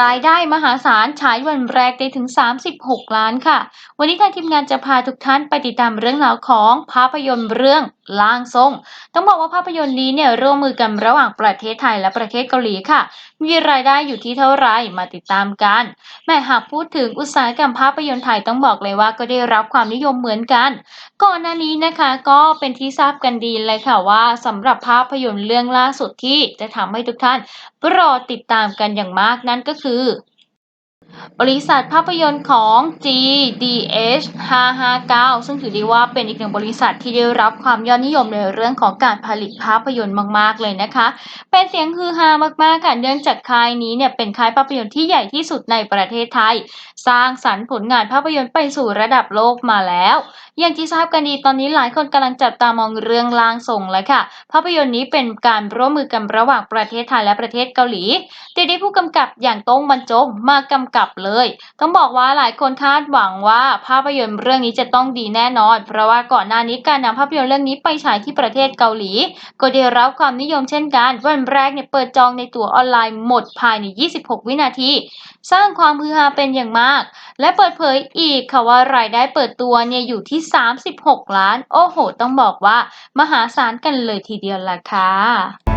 รายได้มหาศาลฉายวันแรกได้ถึง 36 ล้านค่ะ วันนี้ทางทีมงานจะพาทุกท่านไปติดตามเรื่องราวของภาพยนตร์เรื่องล่างทรง ต้องบอกว่าภาพยนตร์นี้เนี่ยร่วมมือกันระหว่างประเทศไทยและประเทศเกาหลีค่ะ มีรายได้อยู่ที่เท่าไหร่มาติดตามกัน แม่หากพูดถึงอุตสาหกรรมภาพยนตร์ไทยต้องบอกเลยว่าก็ได้รับความนิยมเหมือนกัน ก่อนหน้านี้นะคะก็เป็นที่ทราบกันดีเลยค่ะว่าสำหรับภาพยนตร์เรื่องล่าสุดที่จะทำให้ทุกท่านรอติดตามกันอย่างมากนั่นก็คือ บริษัทภาพยนตร์ของ GDH 559 ซึ่งถือได้ว่าเป็นอีกหนึ่งบริษัทที่ได้รับความยอดนิยมในเรื่องของการผลิตภาพยนตร์มาก ๆ เลยนะคะ เป็นเสียงฮือฮามาก ๆ ค่ะ เนื่องจากค่ายนี้เนี่ยเป็นค่ายภาพยนตร์ที่ใหญ่ที่สุดในประเทศไทย สร้างสรรค์ผลงานภาพยนตร์ไปสู่ระดับโลกมาแล้ว อย่างที่ทราบกันดีตอนนี้หลายคนกำลังจับตามองเรื่องลางส่งเลยค่ะ ภาพยนตร์นี้เป็นการร่วมมือกันระหว่างประเทศไทยและประเทศเกาหลีโดยได้ผู้กำกับอย่างโต้งบรรจงมากำกับบเลย ต้องบอกว่าหลายคนคาดหวังว่าภาพยนตร์เรื่องนี้จะต้องดีแน่นอน เพราะว่าก่อนหน้านี้การนำภาพยนตร์เรื่องนี้ไปฉายที่ประเทศเกาหลี ก็ได้รับความนิยมเช่นกัน วันแรกเนี่ยเปิดจองในตั๋วออนไลน์หมดภายใน 26 วินาที สร้างความฮือฮาเป็นอย่างมาก และเปิดเผยอีกค่ะว่ารายได้เปิดตัวเนี่ยอยู่ที่ 36 ล้าน โอ้โห ต้องบอกว่ามหาศาลกันเลยทีเดียวล่ะค่ะ